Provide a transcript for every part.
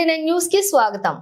Ninety nine news కి స్వాగతం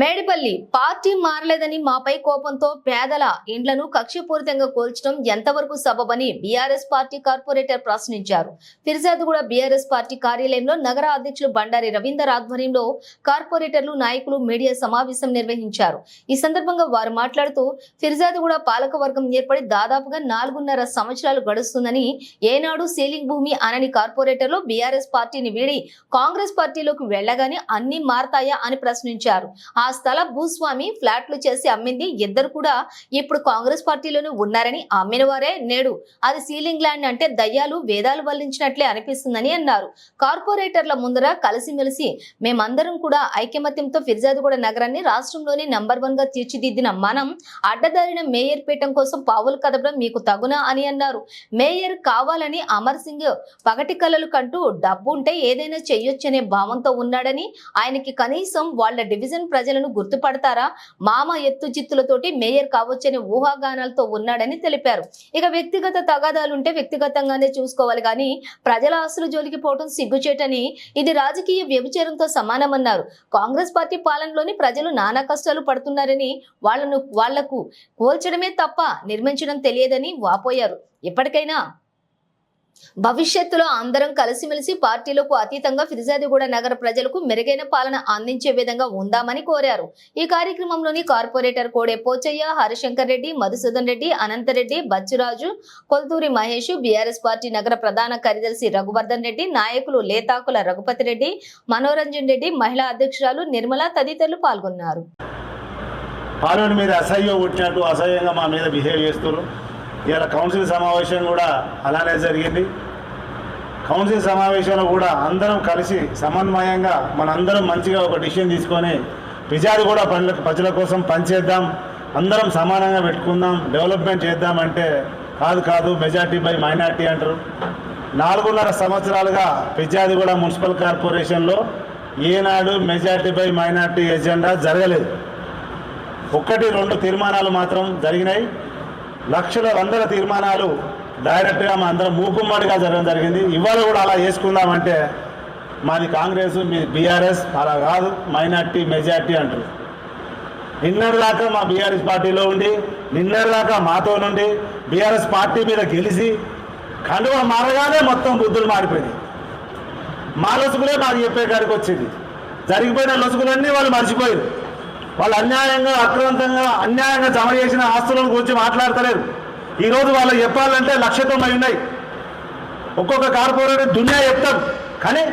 Medipalli party మారలేదని మాపై కోపంతో పేదల ఇండ్లను కక్షపూరితంగా కోల్చడం ఎంతవరకు సబబని బీఆర్ఎస్ పార్టీ కార్పొరేటర్ ప్రశ్నించారు. ఫిర్జాదుగూడ బీఆర్ఎస్ పార్టీ కార్యాలయంలో నగర అధ్యక్షులు బండారి రవీందర్ ఆధ్వర్యంలో కార్పొరేటర్లు నాయకులు మీడియా సమావేశం నిర్వహించారు. ఈ సందర్భంగా వారు మాట్లాడుతూ ఫిర్జాదుగూడ పాలక వర్గం ఏర్పడి దాదాపుగా నాలుగున్నర సంవత్సరాలు గడుస్తుందని ఏనాడు సీలింగ్ భూమి అనని కార్పొరేటర్లు బీఆర్ఎస్ పార్టీని వీడి కాంగ్రెస్ పార్టీలోకి వెళ్ళగానే అన్ని మారతాయా అని ప్రశ్నించారు. ఆ ఆ స్థల భూస్వామి ఫ్లాట్లు చేసి అమ్మింది. ఇద్దరు కూడా ఇప్పుడు కాంగ్రెస్ పార్టీలోనే ఉన్నారని అమ్మిన వారే నేడు. అది సీలింగ్ ల్యాండ్ అంటే దయ్యాలు వేదాలు వల్లించినట్లే అనిపిస్తుందని అన్నారు. కార్పొరేటర్ల ముందర కలిసిమెలిసి మేమందరం కూడా ఐకమత్యంతో ఫిర్జాదిగూడ నగరాన్ని రాష్ట్రంలోని నంబర్ వన్గా తీర్చిదిద్దిన మనం అడ్డదారిన మేయర్ పీఠం కోసం పావులు కదపడం మీకు తగునా అని అన్నారు. మేయర్ కావాలని అమర్ సింగ్ పగటి కలలు కంటూ డబ్బు ఉంటే ఏదైనా చేయొచ్చనే భావంతో ఉన్నాడని ఆయనకి కనీసం వాళ్ళ డివిజన్ ప్రజలను గుర్తుపడతారా? మామ ఎత్తు చిత్తులతోటి మేయర్ కావచ్చనే ఊహాగానాలతో ఉన్నాడని తెలిపారు. ఇక వ్యక్తిగత తగాదాలుంటే వ్యక్తిగతంగానే చూసుకోవాలి కానీ ప్రజల ఆస్తులు జోలికి పోవడం సిగ్గుచేటని ఇది రాజకీయ వ్యభిచారంతో సమానమన్నారు. కాంగ్రెస్ పార్టీ పాలనలోని ప్రజలు నానా కష్టాలు పడుతున్నారని వాళ్ళను వాళ్ళకు కోల్చడమే తప్ప నిర్మించడం తెలియదని వాపోయారు. ఇప్పటికైనా భవిష్యత్తులో అందరం కలిసిమెలిసి పార్టీలకు అతీతంగా ఫిర్జాదిగూడ నగర ప్రజలకు మెరుగైన పాలన అందించే విధంగా ఉందామని కోరారు. ఈ కార్యక్రమంలోని corporator Kode Pochaiah Harishankar Reddy Madhusudan Reddy Anantareddy Bachuraju Kolthuri Mahesh BRS party నగర ప్రధాన కార్యదర్శి రఘువర్ధన్ రెడ్డి నాయకులు లేతాకుల రఘుపతి రెడ్డి మనోరంజన్ రెడ్డి మహిళా అధ్యక్షురాలు నిర్మల తదితరులు పాల్గొన్నారు. పాలన మీద అసహ్యం పుట్టినట్టు అసహ్యంగా మా మీద బిహేవ్ చేస్తున్నారు ఇలా కౌన్సిల్ సమావేశం కూడా అలానే జరిగింది. కౌన్సిల్ సమావేశంలో కూడా అందరం కలిసి సమన్వయంగా మనందరం మంచిగా ఒక డిసిషన్ తీసుకొని విజయాలు కూడా పనుల ప్రజల కోసం పనిచేద్దాం అందరం సమానంగా పెట్టుకుందాం డెవలప్మెంట్ చేద్దామంటే కాదు కాదు మెజార్టీ బై మైనార్టీ అంటారు. నాలుగున్నర సంవత్సరాలుగా పిజ్జాదిగూడ మున్సిపల్ కార్పొరేషన్లో ఏనాడు మెజార్టీ బై మైనార్టీ ఎజెండా జరగలేదు. ఒక్కటి రెండు తీర్మానాలు మాత్రం జరిగినాయి. లక్షల వందల తీర్మానాలు డైరెక్ట్గా మా అందరం మూకుమ్మడిగా జరగడం జరిగింది. ఇవాళ కూడా అలా చేసుకుందామంటే మాది కాంగ్రెస్ మీ బీఆర్ఎస్ అలా కాదు మైనార్టీ మెజార్టీ అంటారు. నిన్నటిదాకా మా బీఆర్ఎస్ పార్టీలో ఉండి నిన్నటిదాకా మాతో నుండి బీఆర్ఎస్ పార్టీ మీద గెలిచి కండువ మారగానే మొత్తం బుద్ధులు మారిపోయింది. మా లొసుగులే మాకు చెప్పే కాడికి వచ్చింది. జరిగిపోయిన లొసుగులన్నీ వాళ్ళు మర్చిపోయారు. వాళ్ళు అన్యాయంగా అక్రమంతంగా అన్యాయంగా జమ చేసిన ఆస్తులను గురించి మాట్లాడతలేరు. ఈరోజు వాళ్ళు చెప్పాలంటే లక్ష తొంభై ఉన్నాయి. ఒక్కొక్క కార్పొరేటర్ దునియా చెప్తారు. కానీ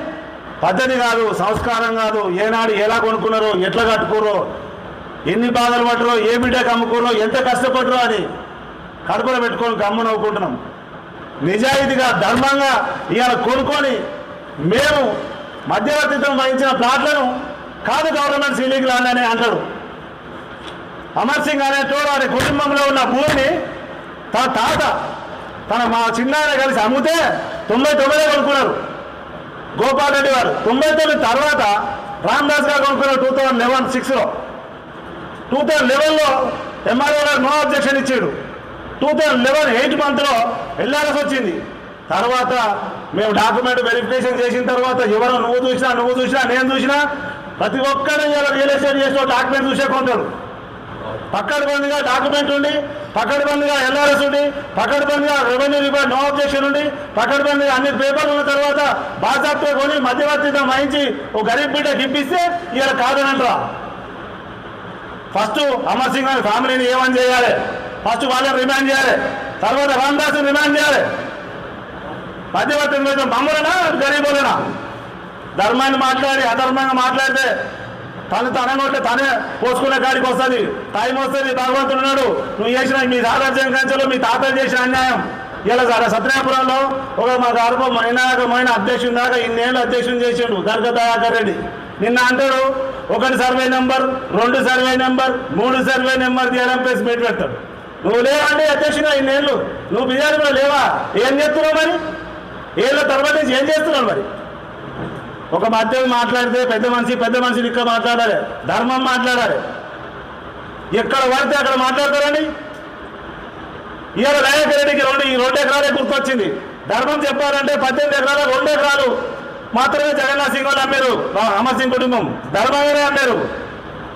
పద్ధతి కాదు సంస్కారం కాదు. ఏనాడు ఎలా కొనుక్కున్నారో ఎట్లా కట్టుకోరో ఎన్ని బాధలు పట్టరో ఏ బిడ్డకు అమ్ముకోరో ఎంత కష్టపడరో అని కడుపులో పెట్టుకొని గమ్మునవ్వుకుంటున్నాం నిజాయితీగా ధర్మంగా ఇవాళ కొనుక్కొని మేము మధ్యవర్తిత్వం వహించిన ప్లాట్లను కాదు గవర్నమెంట్ సీలింగ్ లాండ్ అని అంటాడు అమర్ సింగ్ అనేటోడు వారి కుటుంబంలో ఉన్న భూమిని తన తాత తన మా చిన్నాయన కలిసి అమ్మితే తొంభై తొమ్మిదే కొనుక్కున్నారు. గోపాల్ రెడ్డి వారు తొంభై తొమ్మిది తర్వాత రామ్దాస్ గారు కొనుక్కున్నారు టూ థౌజండ్ లెవెన్ సిక్స్లో టూ థౌజండ్ లెవెన్లో ఎంఆర్ఓ గారు నో అబ్జెక్షన్ ఇచ్చాడు. టూ థౌజండ్ లెవెన్ ఎయిట్ మంత్లో వెళ్ళాల్సి వచ్చింది. తర్వాత మేము డాక్యుమెంట్ వెరిఫికేషన్ చేసిన తర్వాత ఎవరో నువ్వు చూసినా నువ్వు చూసినా నేను చూసినా ప్రతి ఒక్కరు ఇలా రియల్ ఎస్టేట్ చేసిన డాక్యుమెంట్ చూసే కొంటారు పక్కన బందిగా డాక్యుమెంట్ ఉండి పక్కన ఎల్ఆర్ఎస్ ఉండి పక్కన బందిగా రెవెన్యూ రిపోర్ట్ నో అబ్జెక్షన్ ఉండి పక్కన అన్ని పేపర్లు ఉన్న తర్వాత బాజాప్తే కొని మధ్యవర్తితం వహించి ఓ గరీబ్ బిడ్డ గిప్పిస్తే ఇలా కాదనంటారా. ఫస్ట్ అమర్ సింగ్ గారి ఫ్యామిలీని ఏమని చేయాలి? ఫస్ట్ వాళ్ళని రిమాండ్ చేయాలి. తర్వాత రామదాస్ రిమాండ్ చేయాలి. మధ్యవర్తి మీద మమ్మలనా గరీబులనా? ధర్మాన్ని మాట్లాడి అధర్మంగా మాట్లాడితే తను తన నోట్లే తనే పోసుకునే కాడికి వస్తుంది. టైం వస్తుంది భగవంతుడు ఉన్నాడు. నువ్వు చేసిన మీ సారాజ్యం కంచెలో మీ తాతలు చేసిన అన్యాయం. ఇలా సార్ సత్యనాపురంలో ఒక మా గర్భ మైనాకమైన అధ్యక్షుడు దాకా ఇన్నేళ్ళు అధ్యక్షుడు చేసిండు దర్గ దయాకర్ రెడ్డి. నిన్న అంటాడు ఒకటి సర్వే నెంబర్ రెండు సర్వే నెంబర్ మూడు సర్వే నెంబర్ తీయడం ప్లేస్ పెట్టి పెడతాడు. నువ్వు లేవంటే అధ్యక్షుడు ఇన్నేళ్ళు? నువ్వు బిజారు లేవా? ఏం చేస్తున్నావు మరి? ఏళ్ళ తర్వాత నుంచి ఏం చేస్తున్నావు మరి? ఒక మధ్య మాట్లాడితే పెద్ద మనిషి పెద్ద మనిషి ఇక్కడ మాట్లాడాలి. ధర్మం మాట్లాడాలి. ఎక్కడ పడితే అక్కడ మాట్లాడతారండి? ఇవాళ దయాకర్ రెడ్డికి రెండు ఈ రెండు ఎకరాలే గుర్తొచ్చింది. ధర్మం చెప్పాలంటే పద్దెనిమిది ఎకరాల రెండు ఎకరాలు మాత్రమే జగన్నాథ్ సింగ్ వాళ్ళు అమ్మారు. అమర్ సింగ్ కుటుంబం ధర్మంగానే అమ్మారు.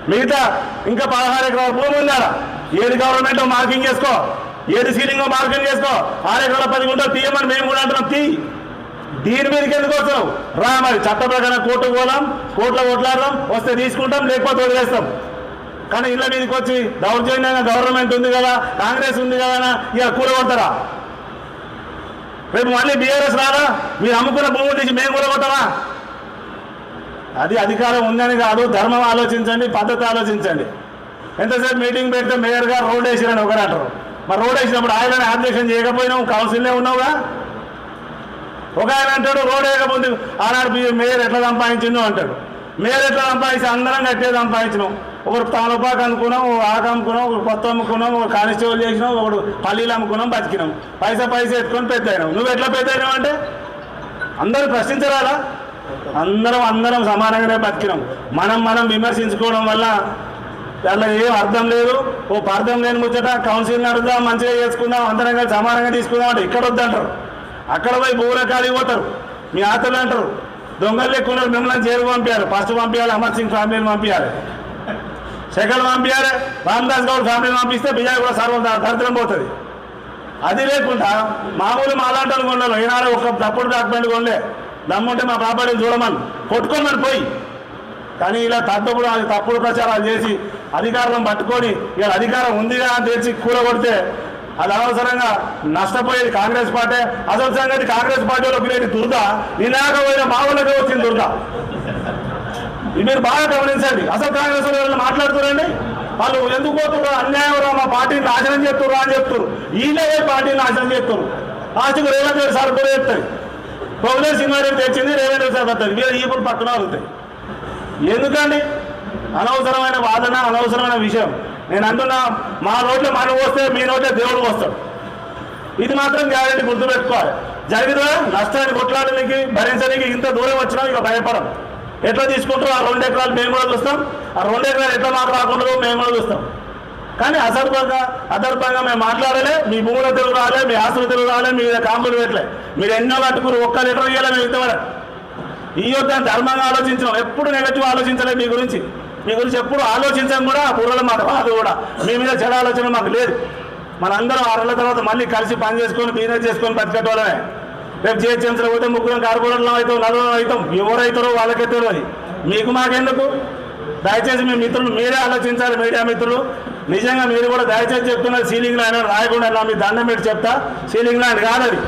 మిగతా ఇంకా పదహారు ఎకరాల భూమి ఉందా ఏది గవర్నమెంట్ మార్కింగ్ చేసుకో ఏది సీలింగ్ మార్కింగ్ చేసుకో ఆరు ఎకరాల పది గుంటలు తీయమని మేము కూడా అంటున్నాం. తీ. దీని మీదకి ఎందుకు వస్తున్నావు? రా మరి చట్ట ప్రకారం కోర్టుకు పోదాం కోర్టులో కొట్లాడదాం వస్తే తీసుకుంటాం లేకపోతే వదిలేస్తాం. కానీ ఇళ్ళ మీదకి వచ్చి దౌర్జన్యంగా గవర్నమెంట్ ఉంది కదా కాంగ్రెస్ ఉంది కదా ఇక కూలగొడతారా? రేపు మళ్ళీ బీఆర్ఎస్ రాదా? మీరు అమ్ముకున్న భూములు తీసి మేము కూలగొట్టామా అది అధికారం ఉందని కాదు ధర్మం ఆలోచించండి పద్ధతి ఆలోచించండి. ఎంతసేపు మీటింగ్ పెడితే మేయర్ గారు రోడ్ వేసిరని ఒకరు అంటారు మరి రోడ్ వేసినప్పుడు ఆయన ఆబ్జెక్షన్ చేయకపోయినావు కౌన్సిల్లో ఉన్నావుగా? ఒక ఆయన అంటాడు రోడ్ వేయకపోతే ఆనాడు మేయర్ ఎట్లా సంపాదించిందో అంటాడు. మేయర్ ఎట్లా సంపాదించి అందరం కట్టే సంపాదించినాం. ఒకరు తాలూపాకు అనుకున్నాం ఒక ఆకు అమ్ముకున్నాం ఒకరు కొత్త అమ్ముకున్నాం ఒక కానిస్టేబుల్ చేసినాం ఒకడు పల్లీలు అమ్ముకున్నాం బతికినాం. పైసా పైసా ఎత్తుకొని పెద్ద అయినాం నువ్వు ఎట్లా పెద్ద అయినావు అంటే? అందరూ ప్రశ్నించరాదా అందరం అందరం సమానంగానే బతికినాం. మనం మనం విమర్శించుకోవడం వల్ల దాంట్లో ఏం అర్థం లేదు. ఓ అర్థం లేని ముచ్చట కౌన్సిల్ నడుద్దాం మంచిగా చేసుకుందాం అందరం కలిసి సమానంగా తీసుకుందాం అంటే ఇక్కడ వద్దంటారు. అక్కడ పోయి భూముల ఖాళీ పోతారు. మీ ఆతలు అంటారు దొంగలు ఎక్కువ మిమ్మల్ని చేరు పంపించారు ఫస్ట్ పంపించాలి అమర్ సింగ్ ఫ్యామిలీని పంపించాలి సెకండ్ పంపించాలి రామదాస్ గౌడ్ ఫ్యామిలీని పంపిస్తే బిజాయి కూడా సర్వం దరిద్రం పోతుంది. అది లేకుండా మామూలు మాలాంటి వాళ్ళు కొండలు ఈనాడు ఒక తప్పుడు డాక్యుమెంట్ కొనలే. దమ్ముంటే మా ప్రాపర్టీని చూడమని కొట్టుకోమని పోయి. కానీ ఇలా తప్పుడు తప్పుడు ప్రచారాలు చేసి అధికారం పట్టుకొని ఇలా అధికారం ఉందిగా అని తెలిసి కూలగొడితే అది అనవసరంగా నష్టపోయేది కాంగ్రెస్ పార్టీ. అసలు సంగతి కాంగ్రెస్ పార్టీలోకి లేని దుర్గ. నినాకమైన మామూలుగా వచ్చింది దుర్గ. మీరు బాగా గమనించండి. అసలు కాంగ్రెస్ వాళ్ళు మాట్లాడుతున్నారండి? వాళ్ళు ఎందుకు పోతున్నారు? అన్యాయం మా పార్టీని నాశనం చేస్తున్నారు అని చెప్తారు ఈయనే పార్టీని నాశనం చేస్తున్నారు లాస్ట్కి రేవంత్ రెడ్డి సార్ కూడా చెప్తాయి పొగలే సింహారెడ్డి తెచ్చింది రేవంత్ రెడ్డి సార్ వస్తుంది వీళ్ళు ఇప్పుడు పక్కన అవుతాయి ఎందుకండి? అనవసరమైన వాదన అనవసరమైన విషయం. నేను అంటున్నా మా నోట్లో మనం వస్తే మీ నోట్లో దేవుడు వస్తాడు ఇది మాత్రం గ్యారెంటీ గుర్తుపెట్టుకోవాలి. జరిగిన నష్టాన్ని కొట్లాడడానికి భరించడానికి ఇంత దూరం వచ్చినా ఇక భయపడం. ఎట్లా తీసుకుంటారో ఆ రెండు ఎకరాలు మేము కూడా చూస్తాం. ఆ రెండు ఎకరాలు ఎట్లా మాకు రాకుండా మేము కూడా చూస్తాం. కానీ అసర్భంగా అదర్భంగా మేము మాట్లాడలే మీ భూముల తెలుగు రాలే మీ ఆస్తులు తెలుగు రాలే మీ మీద కాంపులు పెట్టలే. మీరు ఎన్నో కట్టుకుని ఒక్క లీటర్ ఇవ్వాలి మేము ఇంతవరకు. ఈ యొక్క ధర్మంగా ఆలోచించడం ఎప్పుడు నెగటివ్ ఆలోచించలేదు మీ గురించి. మీ గురించి ఎప్పుడు ఆలోచించాం కూడా బుర్రలు బుర్రలో మాకు రాదు కూడా. మీ మీద చెడు ఆలోచన మాకు లేదు. మనందరం ఆరేళ్ళ తర్వాత మళ్ళీ కలిసి పని చేసుకొని బిజినెస్ చేసుకొని బతికేటోళ్ళమే. రేపు జిహెచ్ఎంసీలో పోతే ముగ్గురం కార్పొరేట్లో అవుతాం నలుగురం అవుతాం. ఎవరైతారో వాళ్ళకే తెలియదు. మీకు మాకెందుకు? దయచేసి మీ మిత్రులు మీరే ఆలోచించాలి మీడియా మిత్రులు. నిజంగా మీరు కూడా దయచేసి చెప్తున్నారు సీలింగ్ ల్యాండ్ రాయకుండా మీ దండం పెట్టి చెప్తా. సీలింగ్ ల్యాండ్ కాదది. అది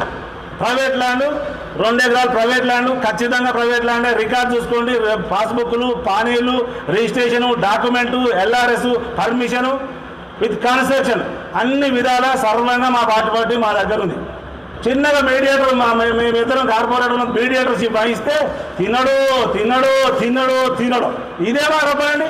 ప్రైవేట్ ల్యాండ్ రెండు ఎకరాలు ప్రైవేట్ ల్యాండ్ ఖచ్చితంగా ప్రైవేట్ ల్యాండ్. రికార్డ్ చూసుకోండి. పాస్బుక్లు పానీలు registration document LRS permission with construction. అన్ని విధాల సర్వంగా మా పార్టీ పార్టీ మా దగ్గర ఉంది. చిన్నగా మీడియేటర్ మా మే- మేమిద్దరం కార్పొరేటర్ మీడియేటర్షిప్ వహిస్తే తినడు తినడు తినడు తినడు. ఇదే మా రూపాయండి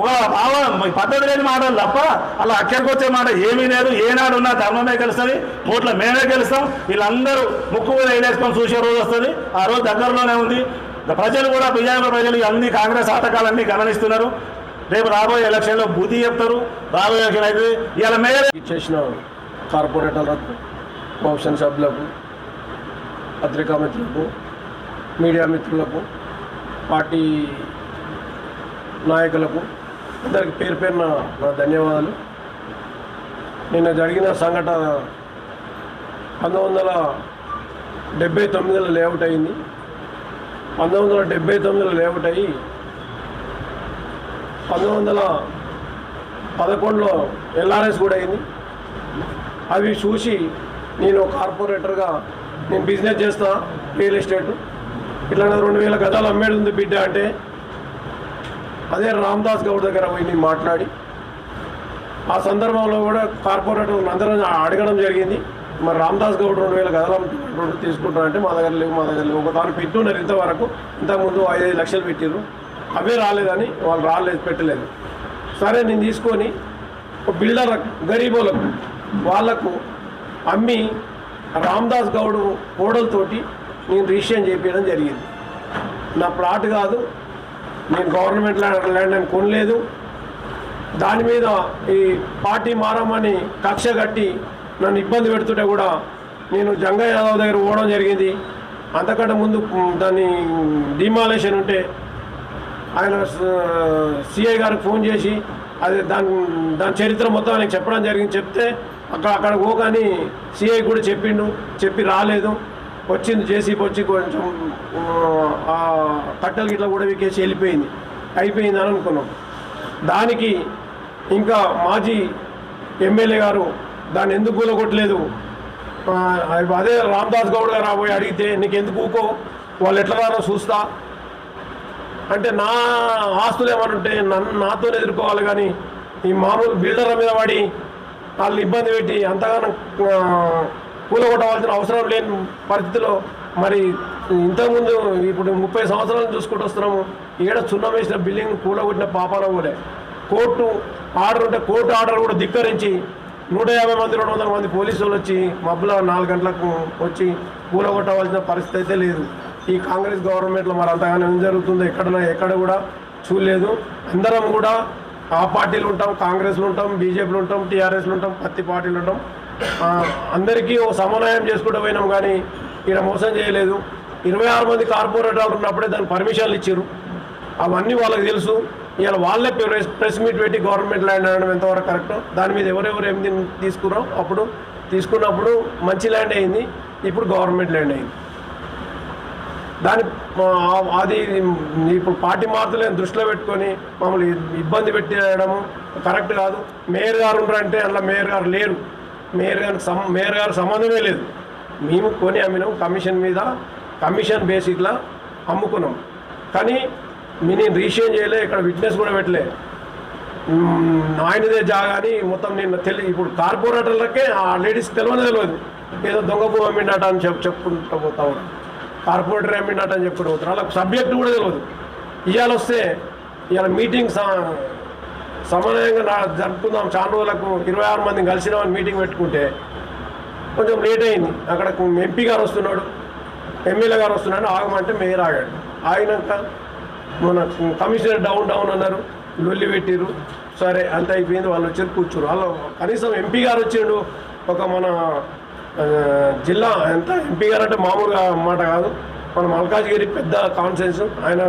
ఒక భావ పద్ధతి లేని మాటలు తప్ప అలా అక్కడికి వచ్చే మాట ఏమీ లేదు. ఏనాడు ఉన్నా ధర్మమే గెలుస్తుంది కోట్ల మేమే గెలుస్తాం. వీళ్ళందరూ ముక్కు కూడా వేలేసుకొని చూసే రోజు వస్తుంది. ఆ రోజు దగ్గరలోనే ఉంది. ప్రజలు కూడా బిజాపుర ప్రజలు అన్ని కాంగ్రెస్ ఆటకాలన్నీ గమనిస్తున్నారు. రేపు రాబోయే ఎలక్షన్లో బుద్ధి చెప్తారు. రాబోయే ఎలక్షన్ అయితే ఇలా మేయర్ చేసిన కార్పొరేటర్లకు కోషన్ సభ్యులకు పత్రికా మిత్రులకు మీడియా మిత్రులకు పార్టీ నాయకులకు అందరికి పేరు పేరున నా ధన్యవాదాలు. నిన్న జరిగిన సంఘటన పంతొమ్మిది వందల డెబ్బై తొమ్మిదిలో లేఅవుట్ అయింది. పంతొమ్మిది వందల డెబ్బై తొమ్మిదిలో లేఅవుట్ అయ్యి పంతొమ్మిది వందల పదకొండులో ఎల్ఆర్ఎస్ కూడా అయింది. అవి చూసి నేను కార్పొరేటర్గా నేను బిజినెస్ చేస్తా రియల్ ఎస్టేట్. ఇట్లా రెండు వేల గదాలు అమ్మేది ఉంది బిడ్డ అంటే అదే రామ్దాస్ గౌడ్ దగ్గర పోయి నేను మాట్లాడి ఆ సందర్భంలో కూడా కార్పొరేటర్ అందరం అడగడం జరిగింది. మరి రామ్దాస్ గౌడ్ రెండు వేల గదాలు తీసుకుంటారంటే మా దగ్గర లేవు మా దగ్గర లేవు. ఒక పెట్టున్నారు ఇంతవరకు. ఇంతకుముందు ఐదు ఐదు లక్షలు పెట్టారు అవే రాలేదని వాళ్ళు రాలేదు పెట్టలేదు. సరే నేను తీసుకొని ఒక బిల్డర్ గరీబులకు వాళ్ళకు అమ్మి రామ్దాస్ గౌడ్ కోడలతోటి నేను రిజిస్ట్రేషన్ చేపించడం జరిగింది. నా ప్లాట్ కాదు నేను గవర్నమెంట్ ల్యాండ్ అని కొనలేదు. దాని మీద ఈ పార్టీ మారమని కక్ష కట్టి నన్ను ఇబ్బంది పెడుతుంటే కూడా నేను జంగా యాదవ్ దగ్గర పోవడం జరిగింది. అంతకంటే ముందు దాన్ని డిమాలేషన్ ఉంటే ఆయన సిఐ గారికి ఫోన్ చేసి అది దాని దాని చరిత్ర మొత్తం ఆయనకి చెప్పడం జరిగింది. చెప్తే అక్కడ అక్కడ పోగాని సిఐ కూడా చెప్పిండు. చెప్పి రాలేదు. వచ్చింది జేసీబీ వచ్చి కొంచెం ఆ, కట్టెలు గిట్ల కూడా వీకేసి వెళ్ళిపోయింది. అయిపోయింది అని అనుకున్నాం. దానికి ఇంకా మాజీ ఎమ్మెల్యే గారు దాన్ని ఎందుకు కూలగొట్టలేదు? అదే రామ్దాస్ గౌడ్ గారు రాబోయి అడిగితే నీకు ఎందుకు ఊకో? వాళ్ళు ఎట్లా రారో చూస్తా. అంటే నా ఆస్తులు ఏమని ఉంటే నన్ను నాతో ఎదుర్కోవాలి కానీ ఈ మామూలు బిల్డర్ల మీద పడి వాళ్ళు ఇబ్బంది పెట్టి అంతగానో కూలగొట్టవలసిన అవసరం లేని పరిస్థితిలో మరి ఇంతకుముందు ఇప్పుడు ముప్పై సంవత్సరాలు చూసుకుంటూ వస్తున్నాము. ఈడ సున్నం వేసిన బిల్డింగ్ కూలగొట్టిన పాపాల కూడా కోర్టు ఆర్డర్ ఉంటే కోర్టు ఆర్డర్ కూడా ధిక్కరించి నూట యాభై మంది రెండు వందల మంది పోలీసులు వచ్చి మబ్బుల నాలుగు గంటలకు వచ్చి కూలగొట్టవలసిన పరిస్థితి అయితే లేదు. ఈ కాంగ్రెస్ గవర్నమెంట్లో మరి అంతగానో ఏం జరుగుతుందో ఎక్కడ ఎక్కడ కూడా చూడలేదు. అందరం కూడా ఆ పార్టీలు ఉంటాం కాంగ్రెస్లో ఉంటాం బీజేపీలు ఉంటాం టీఆర్ఎస్లు ఉంటాం పత్తి పార్టీలు ఉంటాం. అందరికీ ఓ సమన్వయం చేసుకుంటూ పోయినాం కానీ ఇక్కడ మోసం చేయలేదు. ఇరవై ఆరు మంది కార్పొరేటర్లు ఉన్నప్పుడే దానికి పర్మిషన్లు ఇచ్చారు అవన్నీ వాళ్ళకి తెలుసు. ఇవాళ వాళ్ళే ప్రెస్ ప్రెస్ మీట్ పెట్టి గవర్నమెంట్ ల్యాండ్ అనడం ఎంతవరకు కరెక్ట్? దాని మీద ఎవరెవరు ఏం తీసుకున్నాం అప్పుడు తీసుకున్నప్పుడు మంచి ల్యాండ్ అయింది. ఇప్పుడు గవర్నమెంట్ ల్యాండ్ అయింది. దాని అది ఇప్పుడు పార్టీ మార్పులను దృష్టిలో పెట్టుకొని మమ్మల్ని ఇబ్బంది పెట్టేయడము కరెక్ట్ కాదు. మేయర్ గారు ఉన్నారంటే అందులో మేయర్ గారు లేరు. మేయర్ గారికి సం మేయర్ గారు సంబంధమే లేదు. మేము కొని అమ్మినాం కమిషన్ మీద కమిషన్ బేసిక్లా అమ్ముకున్నాం. కానీ మీ నేను రీషేన్ చేయలే ఇక్కడ విట్నెస్ కూడా పెట్టలే. ఆయనదే జాగా అని మొత్తం నేను తెలి ఇప్పుడు కార్పొరేటర్లకే ఆ లేడీస్ తెలియదు తెలియదు ఏదో దొంగ భూమి అమ్మిండట అని చెప్పు చెప్పుకుంటూ పోతా ఉన్నారు. కార్పొరేటర్ అమ్మిండట అని చెప్పుకుంటూ పోతున్నారు. వాళ్ళకి సబ్జెక్ట్ కూడా తెలియదు ఇవాళ వస్తే ఇవాళ మీటింగ్స్ సమన్వయంగా జరుపుకుందాం. చాలా రోజులకు ఇరవై ఆరు మందిని కలిసినామని మీటింగ్ పెట్టుకుంటే కొంచెం లేట్ అయింది. అక్కడ ఎంపీ గారు వస్తున్నాడు. ఎమ్మెల్యే గారు వస్తున్నాడు ఆగమంటే మేయర్ ఆగాడు. ఆగినాక మన కమిషనర్ డౌన్ డౌన్ అన్నారు. లొల్లి పెట్టిరు సరే అంత అయిపోయింది. వాళ్ళు వచ్చారు కూర్చోరు వాళ్ళు కనీసం ఎంపీ గారు వచ్చిండు. ఒక మన జిల్లా ఎంత? ఎంపీ గారు అంటే మామూలుగా మాట కాదు. మన మల్కాజ్గిరి పెద్ద కాన్ఫరెన్స్ ఆయన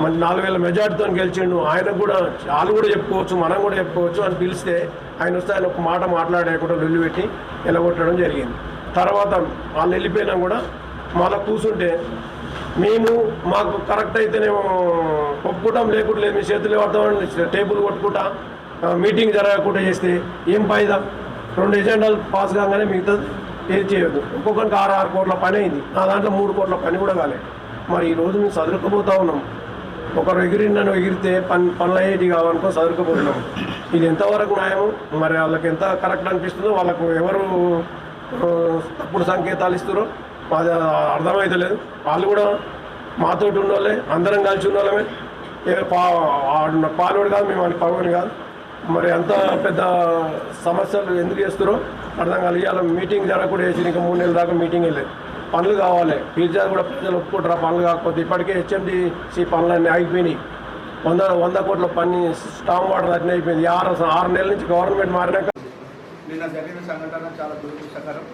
మన నాలుగు వేల మెజార్టీతో గెలిచిండు. ఆయన కూడా వాళ్ళు కూడా చెప్పుకోవచ్చు మనం కూడా చెప్పుకోవచ్చు అని పిలిస్తే ఆయన వస్తే ఆయన ఒక మాట మాట్లాడేయకుండా లొల్లి పెట్టి ఎలగొట్టడం జరిగింది. తర్వాత వాళ్ళు వెళ్ళిపోయినా కూడా మళ్ళీ కూర్చుంటే మేము మాకు కరెక్ట్ అయితేనేమో ఒప్పుకుంటాం లేకుండా లేదు. మీ చేతులు పడతామని టేబుల్ కొట్టుకుంటా మీటింగ్ జరగకుండా చేస్తే ఏం ఫాయిదా? రెండు ఎజెండాలు పాస్ కాగానే మిగతా ఏది చేయొద్దు. ఒక్కొక్కరికి ఆరు ఆరు కోట్ల పని అయింది. నా దాంట్లో మూడు కోట్ల పని కూడా కాలేదు మరి ఈ రోజు మేము చదువుకుపోతా ఉన్నాం. ఒకరు ఎగిరిండను ఎగిరితే పని పనులు అయ్యేటి కావనుకో చదువుకుపోతున్నాం ఇది ఎంతవరకు న్యాయం మరి వాళ్ళకి ఎంత కరెక్ట్ అనిపిస్తుందో వాళ్ళకు ఎవరు తప్పుడు సంకేతాలు ఇస్తారో మాది అర్థమవుతలేదు వాళ్ళు కూడా మాతోటి ఉన్నోళ్ళే అందరం కలిసి ఉన్నోళ్ళమే. వాళ్ళమే పా ఆడున్న కాదు మేము అని పగని కాదు. మరి అంత పెద్ద సమస్యలు ఎందుకు చేస్తారో అర్థం కలిగి మీటింగ్ జరగకుండా వేసి ఇంకా మూడు నెలల దాకా మీటింగ్ వెళ్ళేది పనులు కావాలి. పిజ్జా కూడా ప్రజలు ఒప్పుకుంటారు? పనులు కాకపోతే ఇప్పటికే హెచ్ఎండిసి పనులన్నీ ఆగిపోయినాయి. వంద వంద కోట్ల పని స్టామ్ వాటర్ అట్నే అయిపోయింది. ఆరు ఆరు నెలల నుంచి గవర్నమెంట్ మారినాక నిన్న జరిగిన సంఘటన చాలా దురదృష్టకరం.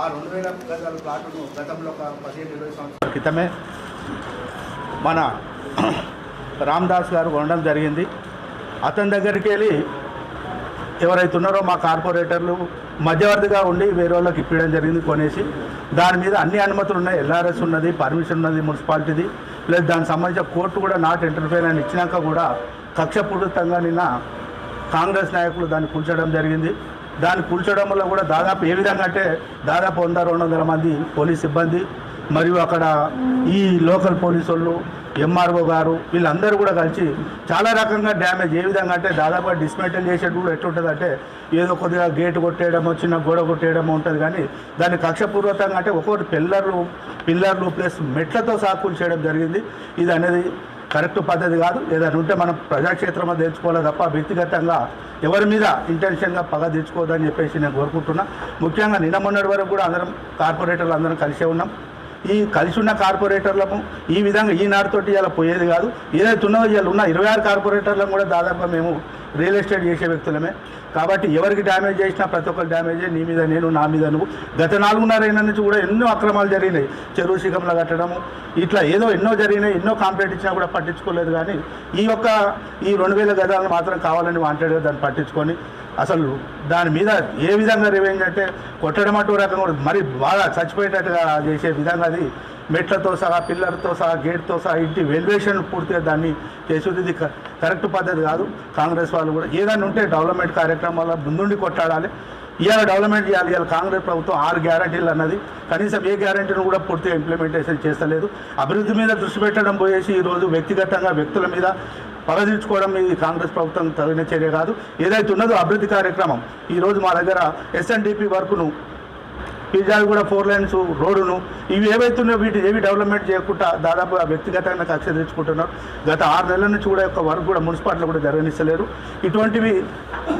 ఆ రెండు వేల గజాల ప్లాటును గతంలో ఒక పదిహేను ఇరవై సంవత్సరాలు క్రితమే మన రామ్దాస్ గారు కొనడం జరిగింది. అతని దగ్గరికి వెళ్ళి ఎవరైతే ఉన్నారో మా కార్పొరేటర్లు మధ్యవర్తిగా ఉండి వేరే వాళ్ళకి ఇప్పించడం జరిగింది కొనేసి దాని మీద అన్ని అనుమతులు ఉన్నాయి. ఎల్ఆర్ఎస్ ఉన్నది పర్మిషన్ ఉన్నది మున్సిపాలిటీది. ప్లస్ దానికి సంబంధించిన కోర్టు కూడా నాట్ ఇంటర్ఫేర్ అని ఇచ్చినాక కూడా కక్షపూరితంగా నిన్న కాంగ్రెస్ నాయకులు దాన్ని కూల్చడం జరిగింది. దాన్ని కూల్చడం వల్ల కూడా దాదాపు ఏ విధంగా అంటే దాదాపు వంద రెండు వందల మంది పోలీస్ సిబ్బంది మరియు అక్కడ ఈ లోకల్ పోలీసు వాళ్ళు ఎంఆర్ఓ గారు వీళ్ళందరూ కూడా కలిసి చాలా రకంగా డ్యామేజ్. ఏ విధంగా అంటే దాదాపుగా డిస్మెంటల్ చేసేది కూడా ఎట్లుంటుంది అంటే ఏదో కొద్దిగా గేట్ కొట్టేయడమో చిన్న గోడ కొట్టేయడమో ఉంటుంది కానీ దాన్ని కక్షపూర్వకంగా అంటే ఒక్కొక్కటి పిల్లర్లు పిల్లర్లు ప్లస్ మెట్లతో సాకులు చేయడం జరిగింది. ఇది అనేది కరెక్ట్ పద్ధతి కాదు. ఏదైనా ఉంటే మనం ప్రజాక్షేత్రంలో తెచ్చుకోవాలి తప్ప వ్యక్తిగతంగా ఎవరి మీద ఇంటెన్షన్గా పగ తెచ్చుకోవద్దని చెప్పేసి నేను కోరుకుంటున్నా. ముఖ్యంగా నిన్న మొన్నటి వరకు కూడా అందరం కార్పొరేటర్లు అందరం కలిసే ఉన్నాం. ఈ కలిసి ఉన్న కార్పొరేటర్లకు ఈ విధంగా ఈనాడుతోటి ఇలా పోయేది కాదు. ఏదైతే ఉన్నదో ఇవాళ ఉన్న ఇరవై ఆరు కార్పొరేటర్లను కూడా దాదాపుగా మేము రియల్ ఎస్టేట్ చేసే వ్యక్తులమే. కాబట్టి ఎవరికి డ్యామేజ్ చేసినా ప్రతి ఒక్కరు డ్యామేజ్ నీ మీద నేను నా మీద నువ్వు. గత నాలుగున్నర నుంచి కూడా ఎన్నో అక్రమాలు జరిగినాయి. చెరువు శిఖంలో కట్టడము ఇట్లా ఏదో ఎన్నో జరిగినాయి ఎన్నో కంప్లైంట్ ఇచ్చినా కూడా పట్టించుకోలేదు. కానీ ఈ యొక్క ఈ రెండు వేల గదాలను మాత్రం కావాలని వాంటెడ్గా దాన్ని పట్టించుకొని అసలు దాని మీద ఏ విధంగా రివెంజ్ అంటే కొట్టడం అటు రకంగా కూడా మరి బాగా చచ్చిపోయేటట్టుగా చేసే విధంగా అది మెట్లతో సహా పిల్లర్తో సహా గేట్తో సహా ఇంటి వెల్యువేషన్ పూర్తిగా దాన్ని చేసేది ఇది క- కరెక్ట్ పద్ధతి కాదు. కాంగ్రెస్ వాళ్ళు కూడా ఏదైనా ఉంటే డెవలప్మెంట్ కార్యక్రమాల ముందుండి కొట్టాడాలి. ఇవాళ డెవలప్మెంట్ చేయాలి. ఇవాళ కాంగ్రెస్ ప్రభుత్వం ఆరు గ్యారంటీలు అన్నది. కనీసం ఏ గ్యారంటీని కూడా పూర్తిగా ఇంప్లిమెంటేషన్ చేస్తలేదు. అభివృద్ధి మీద దృష్టి పెట్టడం పోయేసి ఈరోజు వ్యక్తిగతంగా వ్యక్తుల మీద పగదీర్చుకోవడం ఇది కాంగ్రెస్ ప్రభుత్వం తగిన చర్య కాదు. ఏదైతే ఉన్నదో అభివృద్ధి కార్యక్రమం. ఈరోజు మా దగ్గర ఎస్ఎన్డిపి వర్కును పిజ్జాలు కూడా ఫోర్ లైన్స్ రోడ్డును ఇవి ఏవైతున్నాయో వీటి ఏవి డెవలప్మెంట్ చేయకుండా దాదాపుగా వ్యక్తిగతంగా కక్ష తెచ్చుకుంటున్నారు. గత ఆరు నెలల నుంచి కూడా యొక్క వర్క్ కూడా మున్సిపాలిటీలో కూడా జరగనిస్తలేరు ఇటువంటివి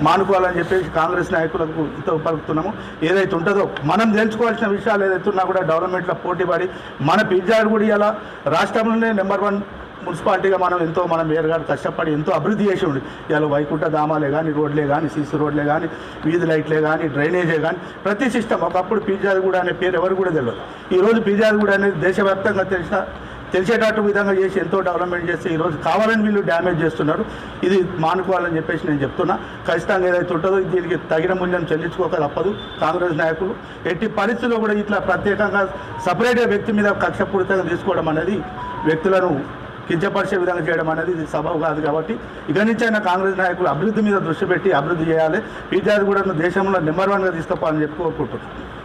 మానుకోవాలని చెప్పేసి కాంగ్రెస్ నాయకులకు ఇంత పలుకుతున్నాము ఏదైతే ఉంటుందో మనం తెలుసుకోవాల్సిన విషయాలు ఏదైతే ఉన్నా కూడా డెవలప్మెంట్లో పోటీ పడి మన పిజ్జాడు కూడా ఇలా రాష్ట్రంలోనే నెంబర్ వన్ మున్సిపాలిటీగా మనం ఎంతో మనం మేయర్ కష్టపడి ఎంతో అభివృద్ధి చేసి ఉండి ఇలా వైకుంఠ ధామాలే కానీ రోడ్లే కానీ సీసీ రోడ్లే కానీ వీధి లైట్లే కానీ డ్రైనేజే కానీ ప్రతి సిస్టమ్ ఒకప్పుడు పిజ్జాదిగూడ అనే పేరు ఎవరు కూడా తెలియదు ఈరోజు పిజ్జాదిగూడ అనేది దేశవ్యాప్తంగా తెలిసిన తెలిసేటట్టు విధంగా చేసి ఎంతో డెవలప్మెంట్ చేస్తే ఈరోజు కావాలని వీళ్ళు డ్యామేజ్ చేస్తున్నారు. ఇది మానుకోవాలని చెప్పేసి నేను చెప్తున్నా. ఖచ్చితంగా ఏదైతే ఉంటుందో దీనికి తగిన మూల్యం చెల్లించుకోక తప్పదు. కాంగ్రెస్ నాయకులు ఎట్టి పరిస్థితుల్లో కూడా ఇట్లా ప్రత్యేకంగా సపరేట్గా వ్యక్తి మీద కక్షపూరితంగా తీసుకోవడం అనేది వ్యక్తులను కించపరిచే విధంగా చేయడం అనేది ఇది సభ కాదు కాబట్టి ఇక నుంచి అయినా కాంగ్రెస్ నాయకులు అభివృద్ధి మీద దృష్టి పెట్టి అభివృద్ధి చేయాలి. పీజాది కూడా దేశంలో నెంబర్ వన్గా తీసుకోవాలని చెప్పి కోరుకుంటున్నాను.